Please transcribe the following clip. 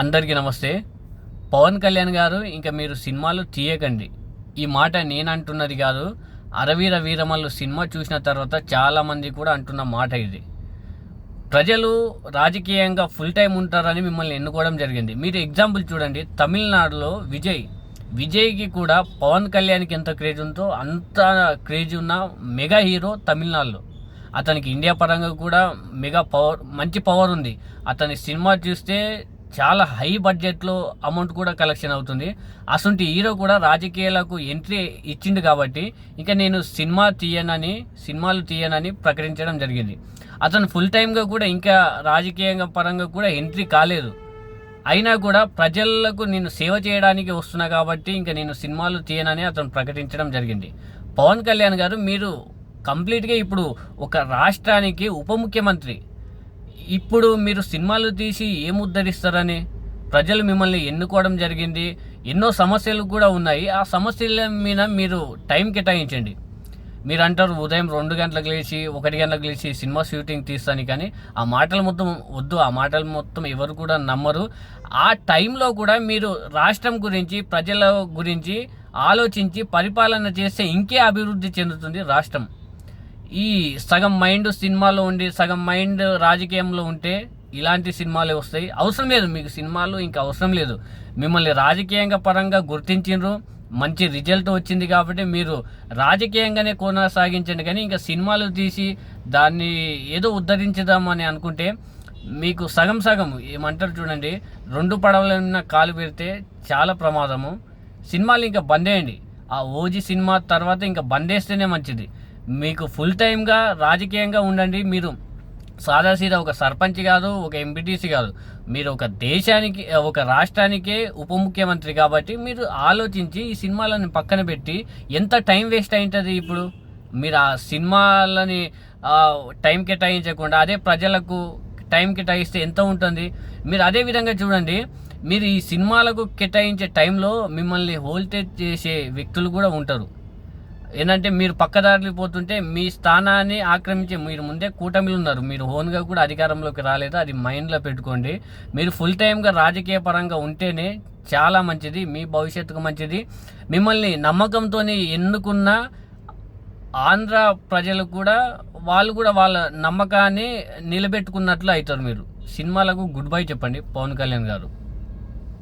అందరికీ నమస్తే. పవన్ కళ్యాణ్ గారు ఇంకా మీరు సినిమాలు తీయకండి. ఈ మాట నేను అంటున్నది కాదు అరవీర వీరమల్లు సినిమా చూసిన తర్వాత చాలామంది కూడా అంటున్న మాట ఇది. ప్రజలు రాజకీయంగా ఫుల్ టైం ఉంటారని మిమ్మల్ని ఎన్నుకోవడం జరిగింది. మీరు ఎగ్జాంపుల్ చూడండి తమిళనాడులో విజయ్. విజయ్కి కూడా పవన్ కళ్యాణ్కి ఎంత క్రేజ్ ఉందో అంత క్రేజ్ ఉన్న మెగా హీరో తమిళనాడులో. అతనికి ఇండియా పరంగా కూడా మెగా పవర్ మంచి పవర్ ఉంది. అతని సినిమా చూస్తే చాలా హై బడ్జెట్లో అమౌంట్ కూడా కలెక్షన్ అవుతుంది. అసలు హీరో కూడా రాజకీయాలకు ఎంట్రీ ఇచ్చిండు కాబట్టి ఇంకా నేను సినిమా తీయనని సినిమాలు తీయనని ప్రకటించడం జరిగింది. అతను ఫుల్ టైమ్గా కూడా ఇంకా రాజకీయంగా పరంగా కూడా ఎంట్రీ కాలేదు. అయినా కూడా ప్రజలకు నేను సేవ చేయడానికి వస్తున్నా కాబట్టి ఇంకా నేను సినిమాలు తీయనని అతను ప్రకటించడం జరిగింది. పవన్ కళ్యాణ్ గారు మీరు కంప్లీట్గా ఇప్పుడు ఒక రాష్ట్రానికి ఉప ముఖ్యమంత్రి ఇప్పుడు మీరు సినిమాలు తీసి ఏముద్ధరిస్తారని ప్రజలు మిమ్మల్ని ఎన్నుకోవడం జరిగింది. ఎన్నో సమస్యలు కూడా ఉన్నాయి. ఆ సమస్యల మీద మీరు టైం కేటాయించండి. మీరు అంటారు ఉదయం రెండు గంటలకు లేచి ఒకటి గంటలకు లేచి సినిమా షూటింగ్ తీస్తాను కానీ ఆ మాటలు మొత్తం వద్దు. ఆ మాటలు మొత్తం ఎవరు కూడా నమ్మరు. ఆ టైంలో కూడా మీరు రాష్ట్రం గురించి ప్రజల గురించి ఆలోచించి పరిపాలన చేస్తే ఇంకే అభివృద్ధి చెందుతుంది రాష్ట్రం. ఈ సగం మైండ్ సినిమాలో ఉండి సగం మైండ్ రాజకీయంలో ఉంటే ఇలాంటి సినిమాలే వస్తాయి. అవసరం లేదు మీకు సినిమాలు ఇంకా అవసరం లేదు. మిమ్మల్ని రాజకీయంగా పరంగా గుర్తించిండ్రు మంచి రిజల్ట్ వచ్చింది కాబట్టి మీరు రాజకీయంగానే కొనసాగించండి. కానీ ఇంకా సినిమాలు తీసి దాన్ని ఏదో ఉద్ధరించుదామని అనుకుంటే మీకు సగం సగం ఏమంటారు చూడండి రెండు పడవల కాలు పెడితే చాలా ప్రమాదము. సినిమాలు ఇంకా బందేయండి ఆ ఓజీ సినిమా తర్వాత ఇంకా బందేస్తేనే మంచిది. మీకు ఫుల్ టైమ్గా రాజకీయంగా ఉండండి. మీరు సాదాసీదా ఒక సర్పంచ్ కాదు ఒక ఎంపీటీసీ కాదు. మీరు ఒక దేశానికి ఒక రాష్ట్రానికే ఉప ముఖ్యమంత్రి కాబట్టి మీరు ఆలోచించి ఈ సినిమాలను పక్కన పెట్టి ఎంత టైం వేస్ట్ అయింటుంది ఇప్పుడు? మీరు ఆ సినిమాలని టైం కేటాయించకుండా అదే ప్రజలకు టైం కేటాయిస్తే ఎంత ఉంటుంది? మీరు అదే విధంగా చూడండి. మీరు ఈ సినిమాలకు కేటాయించే టైంలో మిమ్మల్ని హోల్టేజ్ చేసే వ్యక్తులు కూడా ఉంటారు. ఏంటంటే మీరు పక్కదారిలో పోతుంటే మీ స్థానాన్ని ఆక్రమించే మీరు ముందే కూటమిలు ఉన్నారు. మీరు ఓన్గా కూడా అధికారంలోకి రాలేదు. అది మైండ్లో పెట్టుకోండి. మీరు ఫుల్ టైమ్గా రాజకీయ పరంగా ఉంటేనే చాలా మంచిది. మీ భవిష్యత్తుకు మంచిది. మిమ్మల్ని నమ్మకంతో ఎన్నుకున్న ఆంధ్ర ప్రజలు కూడా వాళ్ళు కూడా వాళ్ళ నమ్మకాన్ని నిలబెట్టుకున్నట్లు అవుతారు మీరు. సినిమాలకు గుడ్ బై చెప్పండి పవన్ కళ్యాణ్ గారు.